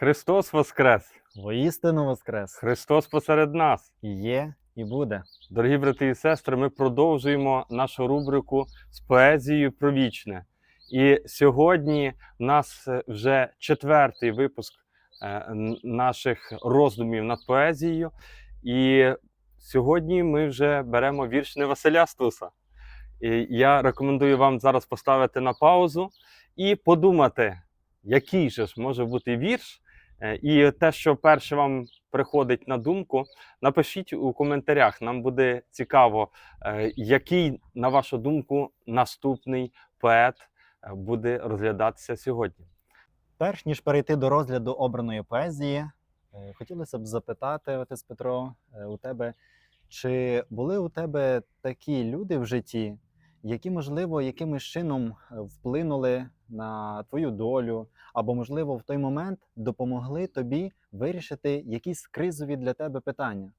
Христос Воскрес! Воістину воскрес. Христос посеред нас! І є, і буде. Дорогі брати і сестри, ми продовжуємо нашу рубрику з поезією про вічне. І сьогодні в нас е, вже четвертий випуск е, наших роздумів над поезією. І сьогодні ми вже беремо вірш не Василя Стуса. І я рекомендую вам зараз поставити на паузу і подумати, який же ж може бути вірш. Е, І те, що перше вам приходить на думку, напишіть у коментарях. Нам буде цікаво, е, який, на вашу думку, наступний поет е, буде розглядатися сьогодні. Перш ніж перейти до розгляду обраної поезії, хотілося б запитати, отець Петро, у тебе, чи були у тебе такі люди в житті, які, можливо, якимось чином вплинули на твою долю, або, можливо, в той момент допомогли тобі вирішити якісь кризові для тебе питання?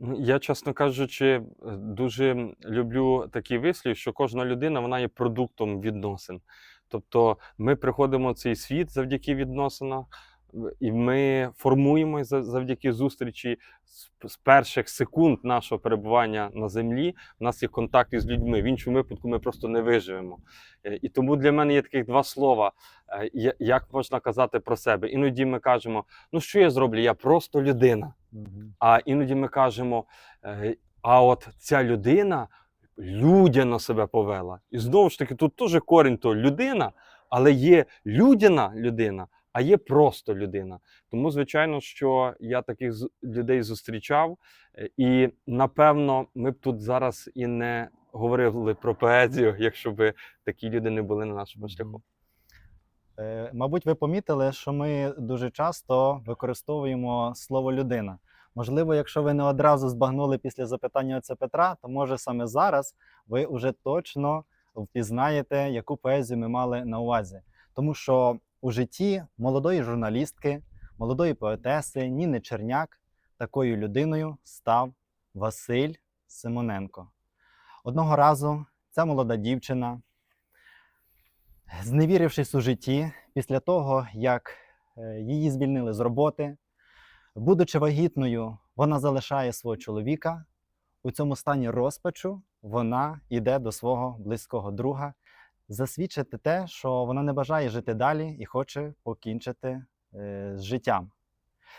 Ну, Я, чесно кажучи, е, дуже люблю такий вислів, що кожна людина вона є продуктом відносин. Тобто ми приходимо в цей світ завдяки відносинам, в- і ми формуємося за- завдяки зустрічі з, з перших секунд нашого перебування на землі. У нас є контакт із людьми. В іншому випадку ми просто не виживемо. Е, І тому для мене є таких два слова, е, як можна казати про себе. Іноді ми кажемо: ну що я зроблю? Я просто людина. А іноді ми кажемо, е, а от ця людина людяно себе повела. І знову ж таки, тут теж корінь то людина, але є людяна людина, а є просто людина. Тому, звичайно, що я таких людей зустрічав, е, і напевно, ми б тут зараз і не говорили про поезію, якщо б такі люди не були на нашому шляху. Е, Мабуть, ви помітили, що ми дуже часто використовуємо слово людина. Можливо, якщо ви не одразу збагнули після запитання отця Петра, то може саме зараз ви вже точно впізнаєте, яку поезію ми мали на увазі. Тому що у житті молодої журналістки, молодої поетеси Ніни Черняк такою людиною став Василь Симоненко. Одного разу ця молода дівчина зневірившись у житті, після того, як е, її звільнили з роботи, будучи вагітною, вона залишає свого чоловіка. У цьому стані розпачу вона йде до свого близького друга засвідчити те, що вона не бажає жити далі і хоче покінчити е, з життям.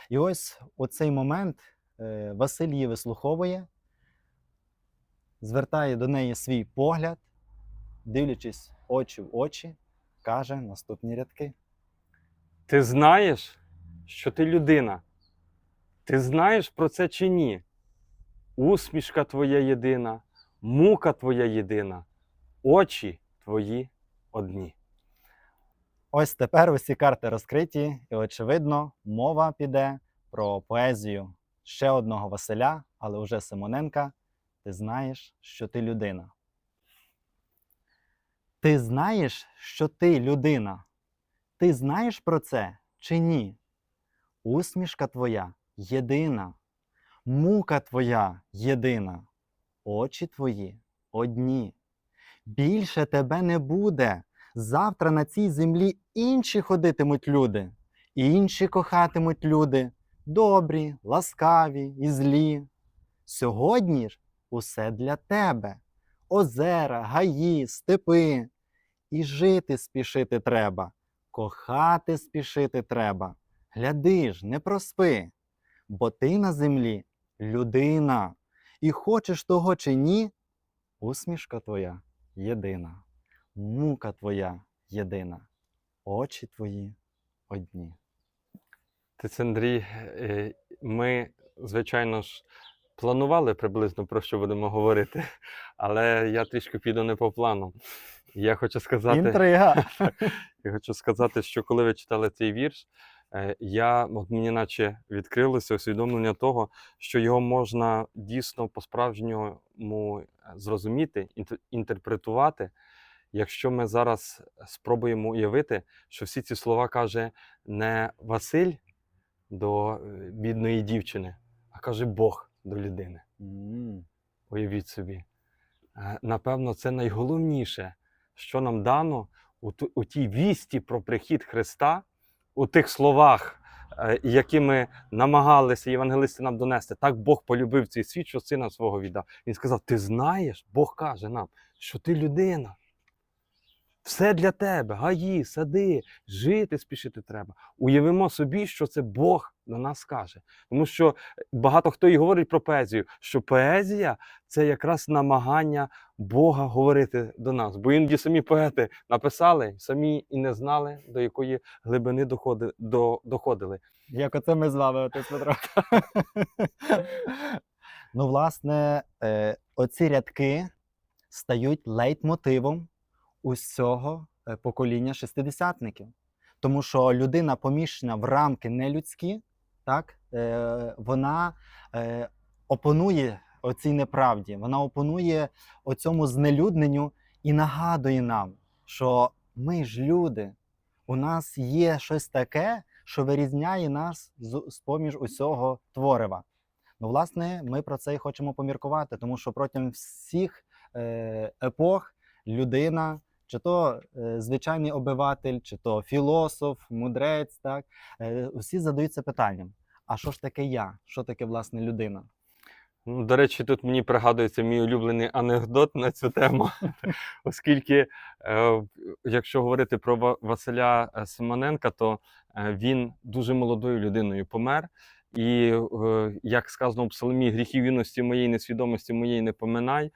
І ось у цей момент е, Василь її вислуховує, звертає до неї свій погляд, дивлячись очі в очі, каже наступні рядки. Ти знаєш, що ти людина. Ти знаєш про це чи ні? Усмішка твоя єдина, мука твоя єдина, очі твої одні. Ось тепер усі карти розкриті, і, очевидно, мова піде про поезію ще одного Василя, але вже Симоненка. Ти знаєш, що ти людина. Ти знаєш, що ти людина. Ти знаєш про це чи ні? Усмішка твоя єдина, мука твоя єдина, очі твої одні. Більше тебе не буде. Завтра на цій землі інші ходитимуть люди, інші кохатимуть люди, добрі, ласкаві і злі. Сьогодні ж усе для тебе озера, гаї, степи. І жити спішити треба, кохати спішити треба. Гляди ж, не проспи, бо ти на землі людина, і хочеш того чи ні, усмішка твоя єдина, мука твоя єдина, очі твої одні. Ти Андрій, е, ми, звичайно ж, планували приблизно про що будемо говорити, але я трішки піду не по плану. Я хочу сказати. Інтрига. Я хочу сказати, що коли ви читали цей вірш, я от мені наче відкрилося усвідомлення того, що його можна дійсно по-справжньому е, зрозуміти, інтерпретувати, якщо ми зараз спробуємо уявити, що всі ці слова каже не Василь до е, бідної дівчини, а каже Бог до людини. М, Уявіть собі. Е, Напевно, це найголовніше, що нам дано у тій вісті про прихід Христа, у тих словах, які ми намагалися євангелисти нам донести, так Бог полюбив цей світ, що сина свого віддав. Він сказав: Ти знаєш, Бог каже нам, що ти людина. Все для тебе, гаї, сади, жити спішити треба. Уявимо собі, що це Бог до нас каже. Тому що багато хто і говорить про поезію, що поезія це якраз намагання Бога говорити до нас. Бо іноді самі поети написали, самі і не знали, до якої глибини доходи, до, доходили. Як оце ми з вами, отець Петро. ну, власне, е, оці рядки стають лейтмотивом усього е, покоління шестидесятників. Тому що людина, поміщена в рамки нелюдські, так, е, вона е, опонує оцій неправді, вона опонує оцьому знелюдненню і нагадує нам, що ми ж люди, у нас є щось таке, що вирізняє нас з, з-поміж усього творива. Ну, власне, ми про це і хочемо поміркувати, тому що протягом всіх е, епох людина, чи то е, звичайний обиватель, чи то філософ, мудрець, так, е, усі задаються питанням: а що ж таке я? Що таке власне людина? Ну, До речі, тут мені пригадується мій улюблений анекдот на цю тему, оскільки, е, якщо говорити про Василя е, Симоненка, то е, він дуже молодою людиною помер. І, е, як сказано в псалмі, гріхів юності моєї несвідомості моєї не поминай.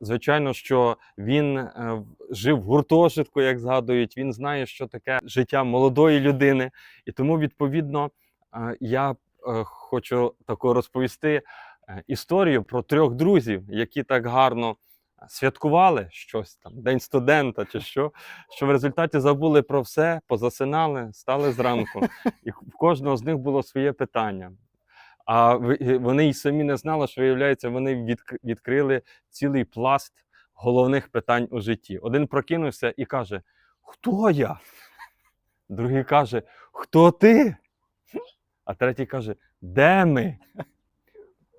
Звичайно, що він е, жив в гуртожитку, як згадують, він знає, що таке життя молодої людини. І тому, відповідно, е, я е, хочу таку розповісти історію про трьох друзів, які так гарно святкували щось там, День студента чи що, що в результаті забули про все, позасинали, стали зранку. І в кожного з них було своє питання. А і вони й самі не знали, що виявляється, вони відк- відкрили цілий пласт головних питань у житті. Один прокинувся і каже: Хто я? Другий каже, Хто ти? А третій каже, де ми?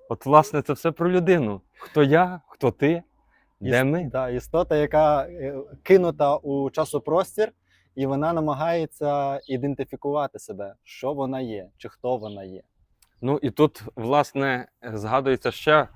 От, власне, це все про людину. Хто я, хто ти, де Іс- ми? Да, істота, яка е, кинута у часопростір, і вона намагається ідентифікувати себе, що вона є, чи хто вона є. Ну і тут, власне, згадується ще е,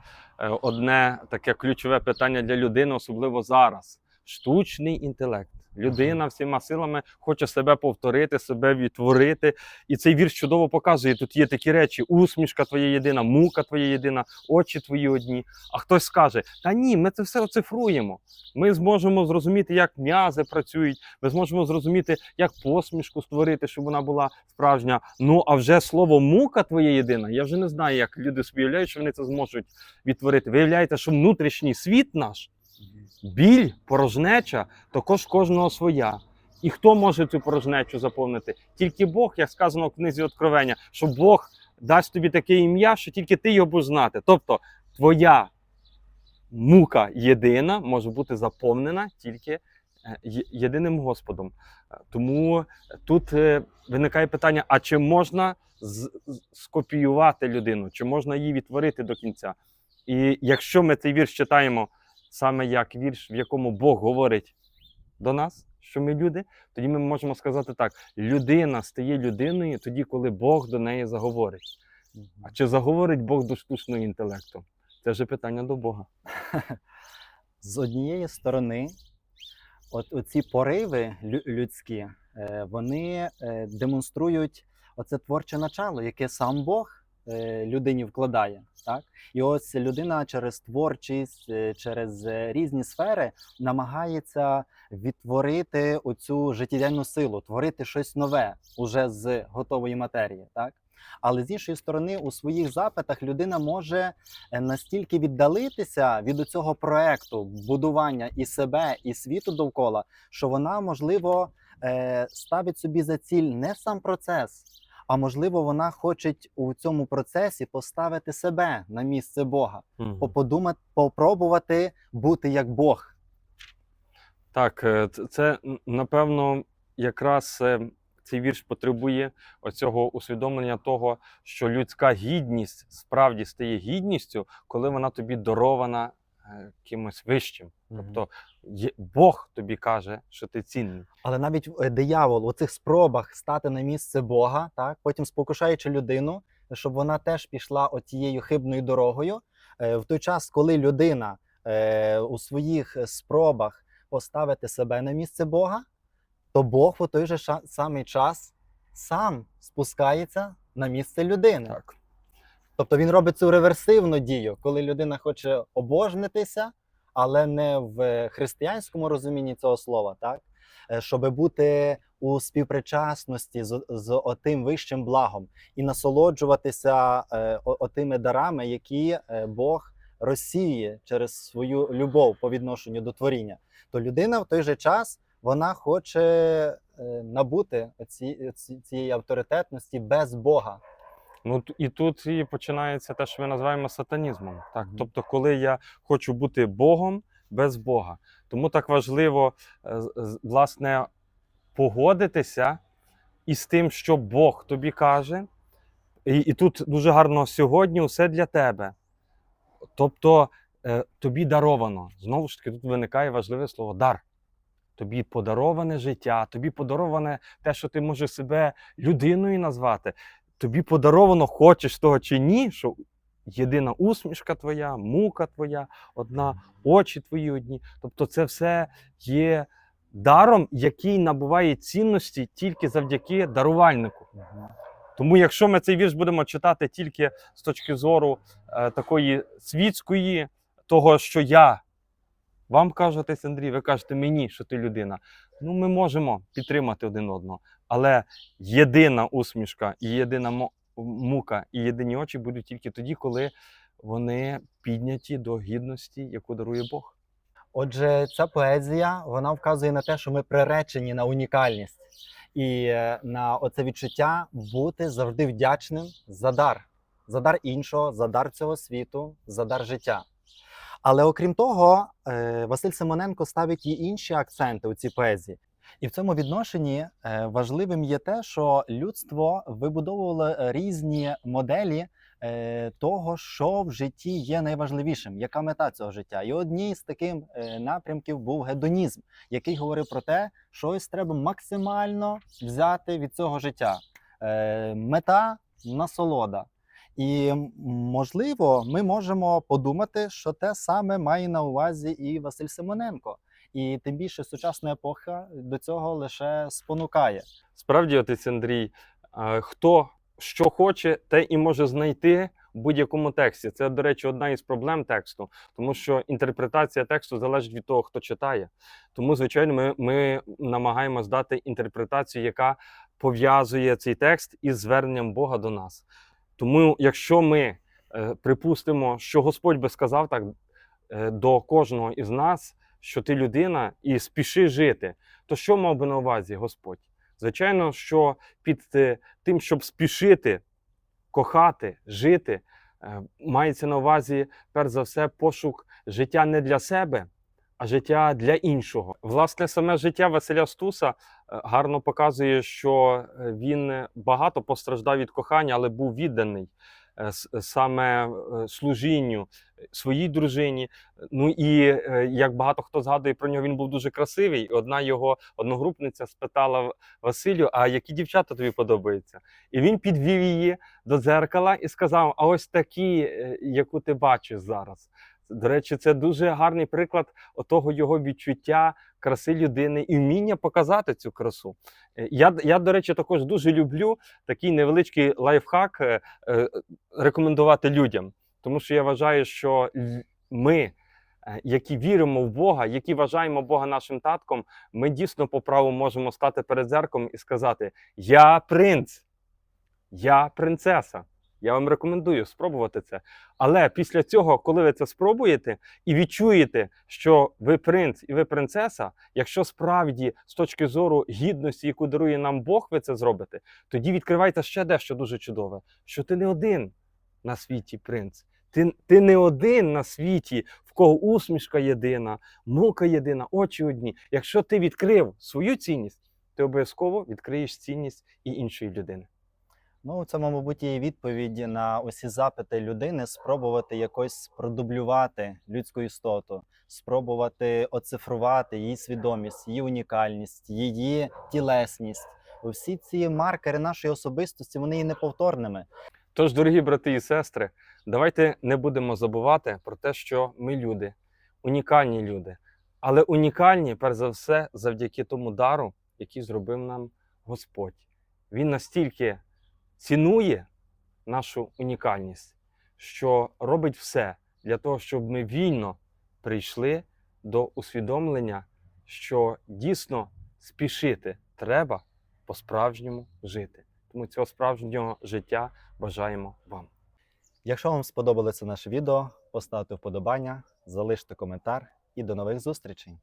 одне таке ключове питання для людини, особливо зараз: штучний інтелект. Людина всіма силами хоче себе повторити, себе відтворити. І цей вірш чудово показує. Тут є такі речі: усмішка твоя єдина, мука твоя єдина, очі твої одні. А хтось скаже: Та ні, ми це все оцифруємо. Ми зможемо зрозуміти, як м'язи працюють, ми зможемо зрозуміти, як посмішку створити, щоб вона була справжня. Ну а вже слово мука твоя єдина. Я вже не знаю, як люди собі уявляють, що вони це зможуть відтворити. Виявляється, що внутрішній світ наш, біль, порожнеча, також кожного своя. І хто може цю порожнечу заповнити? Тільки Бог, як сказано в книзі Откровення, що Бог дасть тобі таке ім'я, що тільки ти його будеш знати. Тобто, твоя мука єдина може бути заповнена тільки е, єдиним Господом. Е, Тому тут е, виникає питання: а чи можна скопіювати людину, чи можна її відтворити до кінця? І якщо ми цей вірш читаємо саме як вірш, в якому Бог говорить до нас, що ми люди, тоді ми можемо сказати так: людина стає людиною тоді, коли Бог до неї заговорить. А чи заговорить Бог до штучного інтелекту? Це вже питання до Бога. З однієї сторони, от оці пориви людські, е, вони е, демонструють оце творче начало, яке сам Бог е, людині вкладає. Так? І ось людина через творчість, е, через е, різні сфери намагається відтворити оцю життєденну силу, творити щось нове уже з готової матерії. Так? Але з іншої сторони, у своїх запитах людина може е, настільки віддалитися від цього проекту будування і себе, і світу довкола, що вона, можливо, ставить собі за ціль не сам процес, а можливо, вона хоче у цьому процесі поставити себе на місце Бога, Мгм. подумати, попробувати бути як Бог. Так, е, це напевно якраз е, цей вірш потребує оцього усвідомлення того, що людська гідність справді стає гідністю, коли вона тобі дарована кимось вищим. Тобто Бог тобі каже, що ти цінний. Але навіть е, диявол у цих спробах стати на місце Бога, так потім спокушаючи людину, щоб вона теж пішла отією хибною дорогою. е, В той час, коли людина е, у своїх е, спробах поставити себе на місце Бога, то Бог у той же самий час сам спускається на місце людини. Так. Тобто він робить цю реверсивну дію, коли людина хоче обожнитися, але не в християнському розумінні цього слова, так? Е, щоб бути у співпричасності з, з отим вищим благом і насолоджуватися е, отими дарами, які е, Бог розсіює через свою любов по відношенню до творіння. То людина в той же час вона хоче е, набути ці, ці, цієї авторитетності без Бога. Ну і тут і починається те, що ми називаємо сатанізмом. Так? Тобто, коли я хочу бути Богом без Бога. Тому так важливо е, власне погодитися із тим, що Бог тобі каже. І, і тут дуже гарно сьогодні усе для тебе. Тобто е, тобі даровано. Знову ж таки, тут виникає важливе слово дар. Тобі подароване життя, тобі подароване те, що ти можеш себе людиною назвати. Тобі подаровано, хочеш того чи ні, що єдина усмішка твоя, мука твоя, одна, очі твої одні. Тобто, це все є даром, який набуває цінності тільки завдяки дарувальнику. Тому, якщо ми цей вірш будемо читати тільки з точки зору е, такої світської, того, що я вам кажу, отець Андрій, ви кажете мені, що ти людина. Ну, ми можемо підтримати один одного. Але єдина усмішка і єдина мука, і єдині очі будуть тільки тоді, коли вони підняті до гідності, яку дарує Бог. Отже, ця поезія вона вказує на те, що ми приречені на унікальність і е, на оце відчуття бути завжди вдячним за дар, за дар іншого, за дар цього світу, за дар життя. Але окрім того, е, Василь Симоненко ставить і інші акценти у цій поезії. І в цьому відношенні е, важливим є те, що людство вибудовувало різні моделі е, того, що в житті є найважливішим, яка мета цього життя. І одній з таких напрямків був гедонізм, який говорив про те, що ось треба максимально взяти від цього життя. Мета насолода. І можливо, ми можемо подумати, що те саме має на увазі і Василь Симоненко. І тим більше сучасна епоха до цього лише спонукає. Справді, отець Андрій, хто що хоче, те і може знайти в будь-якому тексті. Це, до речі, одна із проблем тексту, тому що інтерпретація тексту залежить від того, хто читає. Тому, звичайно, ми, ми намагаємось дати інтерпретацію, яка пов'язує цей текст із зверненням Бога до нас. Тому, якщо ми е, припустимо, що Господь би сказав так е, до кожного із нас, що ти людина і спіши жити, то що мав би на увазі Господь? Звичайно, що під е, тим, щоб спішити, кохати, жити, мається на увазі, перш за все, пошук життя не для себе, а життя для іншого. Власне, саме життя Василя Стуса е, гарно показує, що е, він багато постраждав від кохання, але був відданий е, саме служінню своїй дружині. Ну і як багато хто згадує про нього, він був дуже красивий. Одна його одногрупниця спитала Василю, а які дівчата тобі подобаються? І він підвів її до дзеркала і сказав: А ось такі, яку ти бачиш зараз. До речі, це дуже гарний приклад того його відчуття краси людини і вміння показати цю красу. Е, Я, я, до речі, також дуже люблю такий невеличкий лайфхак е, е, рекомендувати людям. Тому що я вважаю, що ми, які віримо в Бога, які вважаємо Бога нашим татком, ми дійсно по праву можемо стати перед зеркалом і сказати: Я принц, я принцеса. Я вам рекомендую спробувати це. Але після цього, коли ви це спробуєте і відчуєте, що ви принц і ви принцеса, якщо справді з точки зору гідності, яку дарує нам Бог, ви це зробите, тоді відкривайте ще дещо дуже чудове, що ти не один на світі принц. Ти, ти не один на світі, в кого усмішка єдина, мука єдина, очі одні. Якщо ти відкрив свою цінність, ти обов'язково відкриєш цінність і іншої людини. Ну, це, мабуть, і відповідь на усі запити людини спробувати якось продублювати людську істоту, спробувати оцифрувати її свідомість, її унікальність, її тілесність. Усі ці маркери нашої особистості вони є неповторними. Тож, дорогі брати і сестри, давайте не будемо забувати про те, що ми люди, унікальні люди, але унікальні, перш за все, завдяки тому дару, який зробив нам Господь. Він настільки цінує нашу унікальність, що робить все для того, щоб ми вільно прийшли до усвідомлення, що дійсно спішити треба по-справжньому жити. Тому цього справжнього життя бажаємо вам. Якщо вам сподобалося наше відео, поставте вподобання, залиште коментар і до нових зустрічей!